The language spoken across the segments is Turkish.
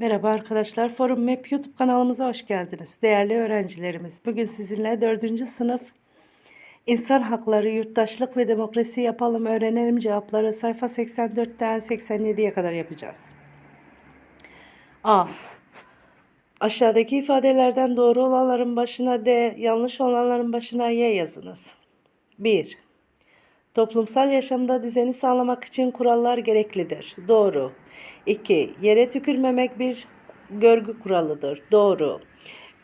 Merhaba arkadaşlar, Forum Map YouTube kanalımıza hoş geldiniz. Değerli öğrencilerimiz, bugün sizinle 4. sınıf İnsan Hakları, Yurttaşlık ve Demokrasi Yapalım Öğrenelim cevapları sayfa 84'ten 87'ye kadar yapacağız. A. Aşağıdaki ifadelerden doğru olanların başına D, yanlış olanların başına Y yazınız. 1. Toplumsal yaşamda düzeni sağlamak için kurallar gereklidir. Doğru. 2. Yere tükürmemek bir görgü kuralıdır. Doğru.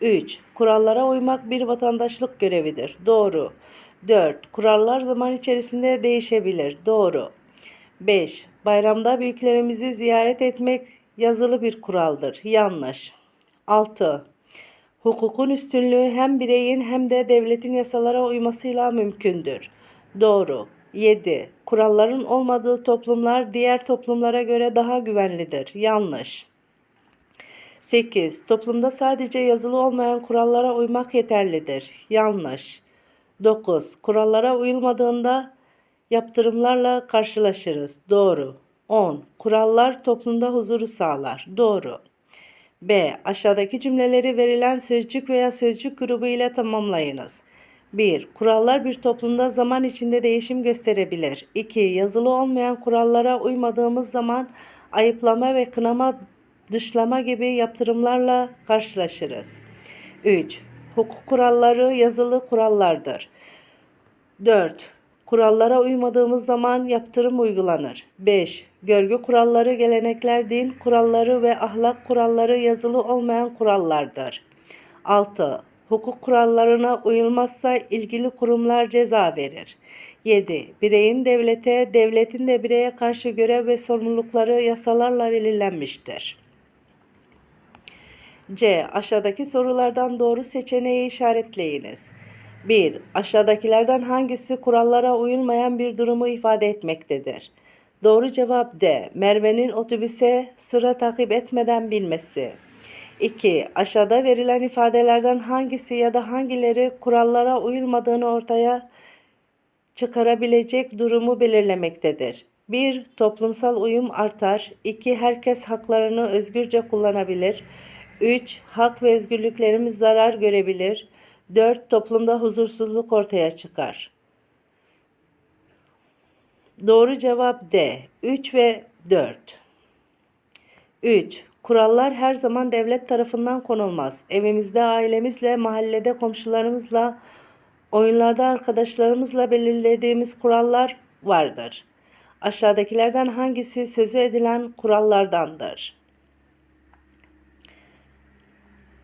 3. Kurallara uymak bir vatandaşlık görevidir. Doğru. 4. Kurallar zaman içerisinde değişebilir. Doğru. 5. Bayramda büyüklerimizi ziyaret etmek yazılı bir kuraldır. Yanlış. 6. Hukukun üstünlüğü hem bireyin hem de devletin yasalara uymasıyla mümkündür. Doğru. 7. Kuralların olmadığı toplumlar diğer toplumlara göre daha güvenlidir. Yanlış. 8. Toplumda sadece yazılı olmayan kurallara uymak yeterlidir. Yanlış. 9. Kurallara uyulmadığında yaptırımlarla karşılaşırız. Doğru. 10. Kurallar toplumda huzuru sağlar. Doğru. B. Aşağıdaki cümleleri verilen sözcük veya sözcük grubu ile tamamlayınız. 1. Kurallar bir toplumda zaman içinde değişim gösterebilir. 2. Yazılı olmayan kurallara uymadığımız zaman ayıplama ve kınama, dışlama gibi yaptırımlarla karşılaşırız. 3. Hukuk kuralları yazılı kurallardır. 4. Kurallara uymadığımız zaman yaptırım uygulanır. 5. Görgü kuralları, gelenekler, din kuralları ve ahlak kuralları yazılı olmayan kurallardır. 6. Hukuk kurallarına uyulmazsa ilgili kurumlar ceza verir. 7. Bireyin devlete, devletin de bireye karşı görev ve sorumlulukları yasalarla belirlenmiştir. C. Aşağıdaki sorulardan doğru seçeneği işaretleyiniz. 1. Aşağıdakilerden hangisi kurallara uyulmayan bir durumu ifade etmektedir? Doğru cevap D. Merve'nin otobüse sıra takip etmeden binmesi. 2. Aşağıda verilen ifadelerden hangisi ya da hangileri kurallara uyulmadığını ortaya çıkarabilecek durumu belirlemektedir. 1. Toplumsal uyum artar. 2. Herkes haklarını özgürce kullanabilir. 3. Hak ve özgürlüklerimiz zarar görebilir. 4. Toplumda huzursuzluk ortaya çıkar. Doğru cevap D. 3 ve 4. 3. Kurallar her zaman devlet tarafından konulmaz. Evimizde ailemizle, mahallede komşularımızla, oyunlarda arkadaşlarımızla belirlediğimiz kurallar vardır. Aşağıdakilerden hangisi sözü edilen kurallardandır?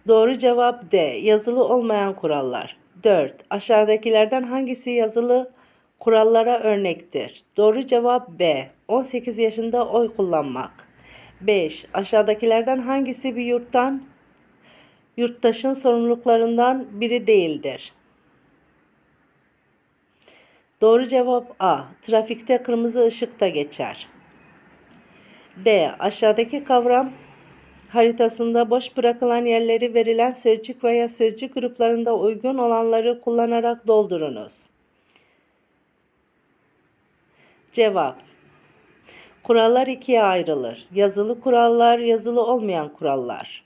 Doğru cevap D. Yazılı olmayan kurallar. 4. Aşağıdakilerden hangisi yazılı kurallara örnektir? Doğru cevap B. 18 yaşında oy kullanmak. 5. Aşağıdakilerden hangisi bir yurttan yurttaşın sorumluluklarından biri değildir? Doğru cevap A. Trafikte kırmızı ışıkta geçer. D. Aşağıdaki kavram haritasında boş bırakılan yerleri verilen sözcük veya sözcük gruplarında uygun olanları kullanarak doldurunuz. Cevap Kurallar ikiye ayrılır. Yazılı kurallar, yazılı olmayan kurallar.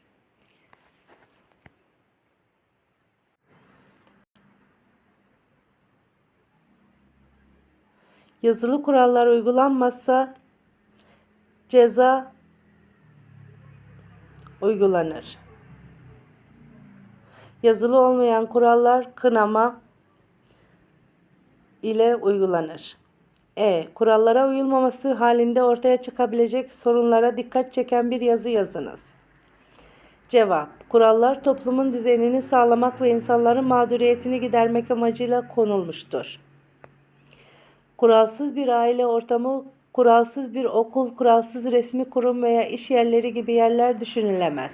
Yazılı kurallar uygulanmazsa ceza uygulanır. Yazılı olmayan kurallar kınama ile uygulanır. E. Kurallara uyulmaması halinde ortaya çıkabilecek sorunlara dikkat çeken bir yazı yazınız. Cevap. Kurallar toplumun düzenini sağlamak ve insanların mağduriyetini gidermek amacıyla konulmuştur. Kuralsız bir aile ortamı, kuralsız bir okul, kuralsız resmi kurum veya iş yerleri gibi yerler düşünülemez.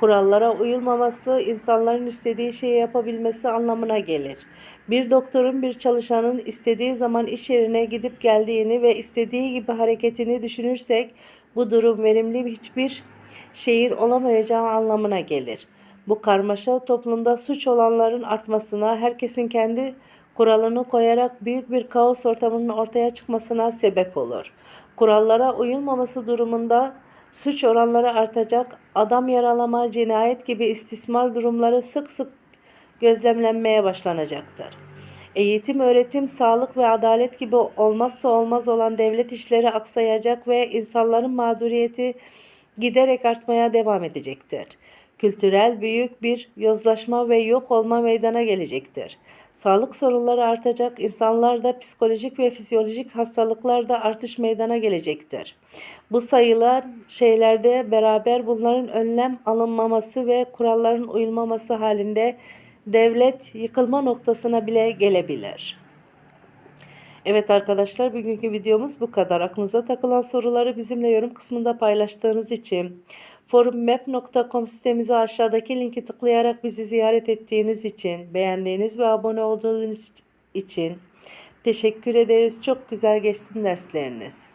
Kurallara uyulmaması insanların istediği şeyi yapabilmesi anlamına gelir. Bir doktorun bir çalışanın istediği zaman iş yerine gidip geldiğini ve istediği gibi hareketini düşünürsek bu durum verimli hiçbir şeyin olamayacağı anlamına gelir. Bu karmaşa toplumda suç olanların artmasına, herkesin kendi kuralını koyarak büyük bir kaos ortamının ortaya çıkmasına sebep olur. Kurallara uyulmaması durumunda Suç oranları artacak, adam yaralama, cinayet gibi istismar durumları sık sık gözlemlenmeye başlanacaktır. Eğitim, öğretim, sağlık ve adalet gibi olmazsa olmaz olan devlet işleri aksayacak ve insanların mağduriyeti giderek artmaya devam edecektir. Kültürel büyük bir yozlaşma ve yok olma meydana gelecektir. Sağlık sorunları artacak, insanlarda psikolojik ve fizyolojik hastalıklarda artış meydana gelecektir. Bu sayılar şeylerde beraber bunların önlem alınmaması ve kuralların uyulmaması halinde devlet yıkılma noktasına bile gelebilir. Evet arkadaşlar bugünkü videomuz bu kadar. Aklınıza takılan soruları bizimle yorum kısmında paylaştığınız için forummap.com sitemize aşağıdaki linki tıklayarak bizi ziyaret ettiğiniz için, beğendiğiniz ve abone olduğunuz için teşekkür ederiz. Çok güzel geçsin dersleriniz.